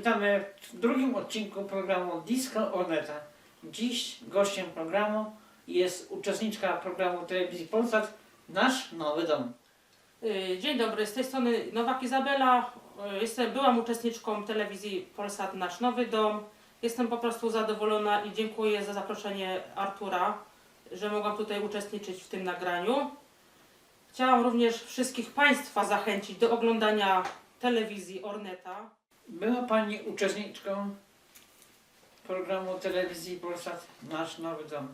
Witamy w drugim odcinku programu Disco Orneta. Dziś gościem programu jest uczestniczka programu telewizji Polsat Nasz Nowy Dom. Y, Dzień dobry, z tej strony Nowak Izabela. Y, Jestem, byłam uczestniczką telewizji Polsat Nasz Nowy Dom. Jestem po prostu zadowolona i dziękuję za zaproszenie Artura, że mogłam tutaj uczestniczyć w tym nagraniu. Chciałam również wszystkich Państwa zachęcić do oglądania telewizji Orneta. Była Pani uczestniczką programu telewizji Polsat Nasz Nowy Dom.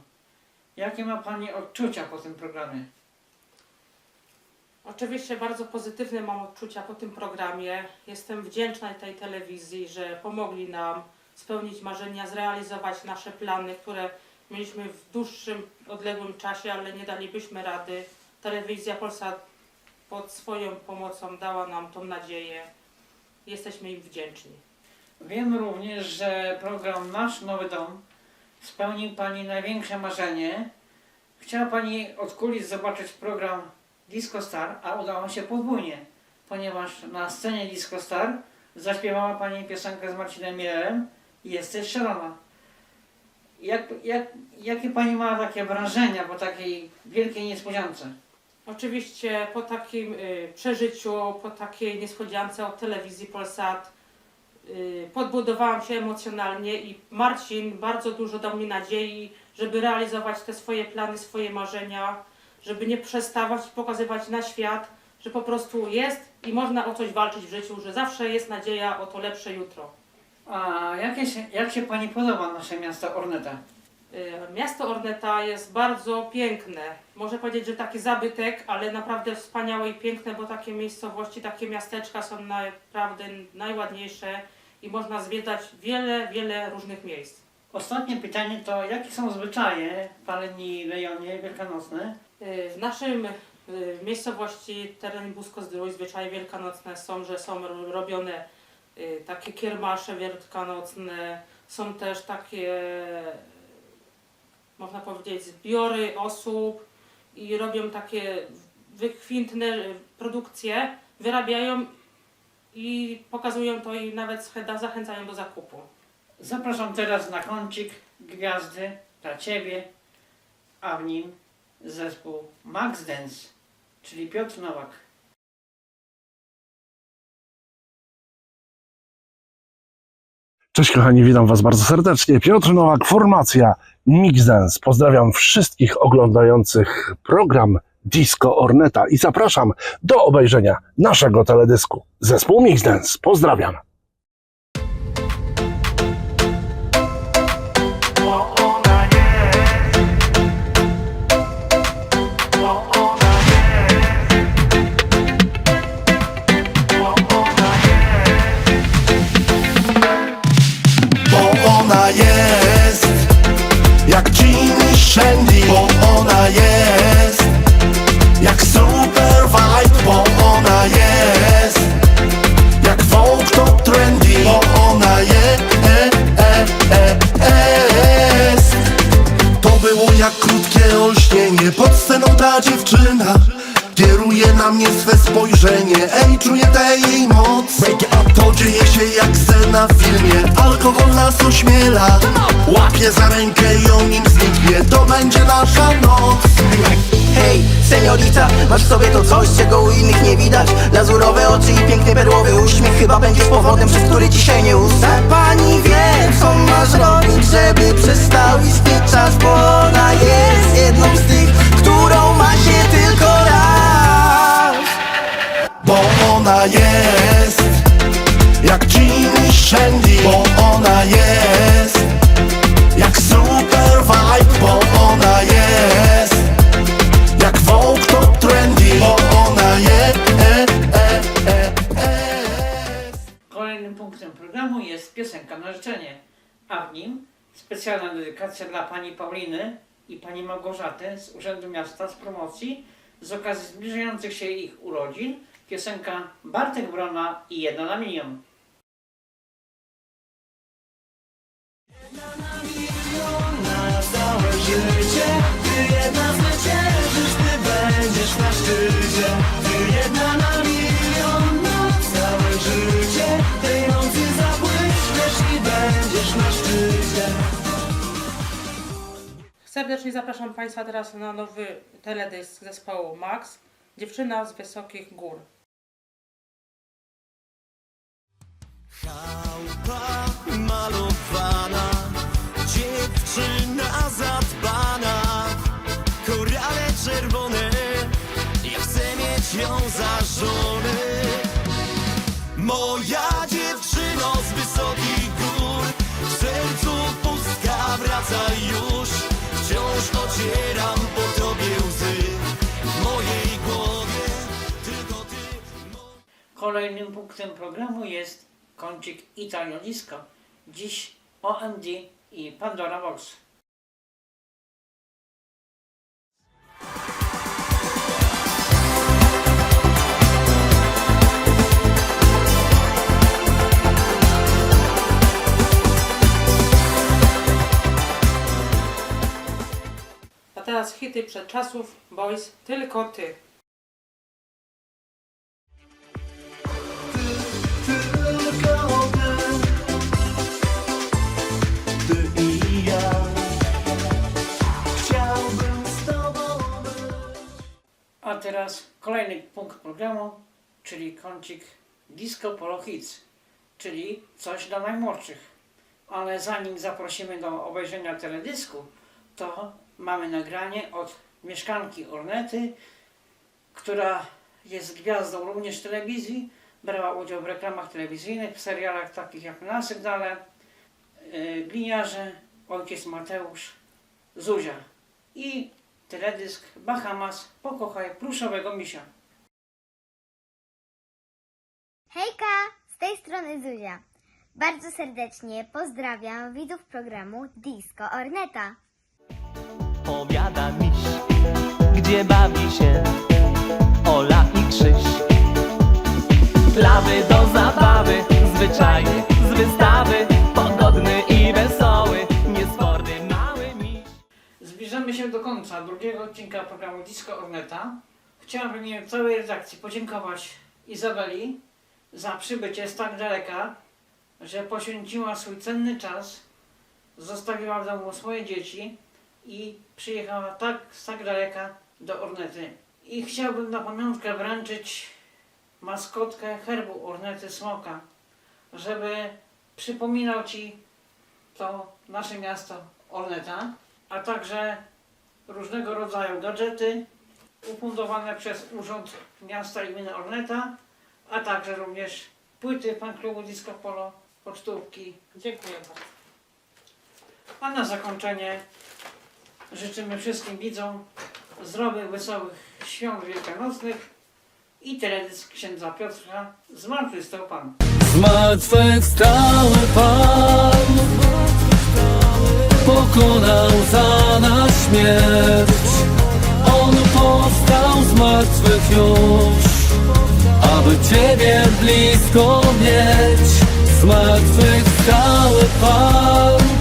Jakie ma Pani odczucia po tym programie? Oczywiście bardzo pozytywne mam odczucia po tym programie. Jestem wdzięczna tej telewizji, że pomogli nam spełnić marzenia, zrealizować nasze plany, które mieliśmy w dłuższym, odległym czasie, ale nie dalibyśmy rady. Telewizja Polsat pod swoją pomocą dała nam tą nadzieję. Jesteśmy im wdzięczni. Wiem również, że program Nasz Nowy Dom spełnił Pani największe marzenie. Chciała Pani od kulis zobaczyć program Disco Star, a udało się podwójnie, ponieważ na scenie Disco Star zaśpiewała Pani piosenkę z Marcinem Mielem Jesteś szalona. Jak, jak, jakie Pani ma takie wrażenia po takiej wielkiej niespodziance? Oczywiście po takim y, przeżyciu, po takiej niespodziance od telewizji Polsat y, podbudowałam się emocjonalnie i Marcin bardzo dużo dał mi nadziei, żeby realizować te swoje plany, swoje marzenia, żeby nie przestawać i pokazywać na świat, że po prostu jest i można o coś walczyć w życiu, że zawsze jest nadzieja o to lepsze jutro. A jakie się, jak się Pani podoba nasze miasto Orneta? Y, Miasto Orneta jest bardzo piękne. Można powiedzieć, że taki zabytek, ale naprawdę wspaniałe i piękne, bo takie miejscowości, takie miasteczka są naprawdę najładniejsze i można zwiedzać wiele, wiele różnych miejsc. Ostatnie pytanie to, jakie są zwyczaje w Paleni rejonie wielkanocne? Y, W naszym y, w miejscowości teren Busko-Zdrój zwyczaje wielkanocne są, że są ro- robione takie kiermasze wielkanocne, są też takie, można powiedzieć, zbiory osób i robią takie wykwintne y, produkcje, wyrabiają i pokazują to i nawet zachęca- zachęcają do zakupu. Zapraszam teraz na kącik gwiazdy dla Ciebie, a w nim zespół Max Dance, czyli Piotr Nowak. Cześć kochani, witam Was bardzo serdecznie. Piotr Nowak, formacja Mix Dance. Pozdrawiam wszystkich oglądających program Disco Orneta i zapraszam do obejrzenia naszego teledysku. Zespół Mix Dance. Pozdrawiam. Spojrzenie Ej, czuję tę jej moc. To dzieje się jak scena w filmie. Alkohol nas ośmiela. Łapię za rękę i ją nim zniknie. To będzie nasza noc. Hej, seniorita, masz w sobie to coś, czego u innych nie widać? Lazurowe oczy i piękny perłowy uśmiech Chyba będziesz powodem, przez który dzisiaj nie usta Pani wie, co masz robić, żeby przestał istnieć czas Bo ona jest jedną z tych, punktem programu jest piosenka na życzenie, a w nim specjalna dedykacja dla Pani Pauliny i Pani Małgorzaty z Urzędu Miasta z promocji z okazji zbliżających się ich urodzin. Piosenka Bartek Brona i Jedna na milion. na całe życie Ty jedna serdecznie zapraszam Państwa teraz na nowy teledysk zespołu Max. Dziewczyna z wysokich gór. Chałupa malowana, dziewczyna zadbana, korale czerwone, ja chcę mieć ją za żonę. Moja dziewczyno z wysokich gór, w sercu pustka wraca już, po w mojej głowie. Kolejnym punktem programu jest kącik Italio Disco. Dziś OMD i Pandora Box. Teraz hity przed czasów, boys, tylko ty. A teraz kolejny punkt programu, czyli kącik Disco Polo Hits, czyli coś dla najmłodszych. Ale zanim zaprosimy do obejrzenia teledysku, to mamy nagranie od mieszkanki Ornety, która jest gwiazdą również telewizji, brała udział w reklamach telewizyjnych, w serialach takich jak Na Sygnale, yy, Gliniarze, Ojciec Mateusz, Zuzia i teledysk Bahamas Pokochaj pluszowego misia. Hejka, z tej strony Zuzia. Bardzo serdecznie pozdrawiam widzów programu Disco Orneta. Powiada miś, gdzie bawi się Ola i Krzyś. Plawy do zabawy, zwyczajny z wystawy, pogodny i wesoły, mały miś. Zbliżamy się do końca drugiego odcinka programu Disco Orneta. Chciałabym w imieniu całej redakcji podziękować Izabeli za przybycie z tak daleka, że poświęciła swój cenny czas, zostawiła w domu swoje dzieci i przyjechała tak z tak daleka do Ornety. I chciałbym na pamiątkę wręczyć maskotkę herbu Ornety Smoka, żeby przypominał Ci to nasze miasto Orneta, a także różnego rodzaju gadżety ufundowane przez Urząd Miasta i Gminy Orneta, a także również płyty fan klubu Disco Polo, pocztówki. Dziękuję bardzo. A na zakończenie życzymy wszystkim widzom zdrowych, wesołych świąt wielkanocnych i teledysk księdza Piotra Zmartwychwstał Pan. Zmartwychwstały Pan. Pokonał za nas śmierć. On powstał z martwych już Aby Ciebie blisko mieć. Zmartwychwstały Pan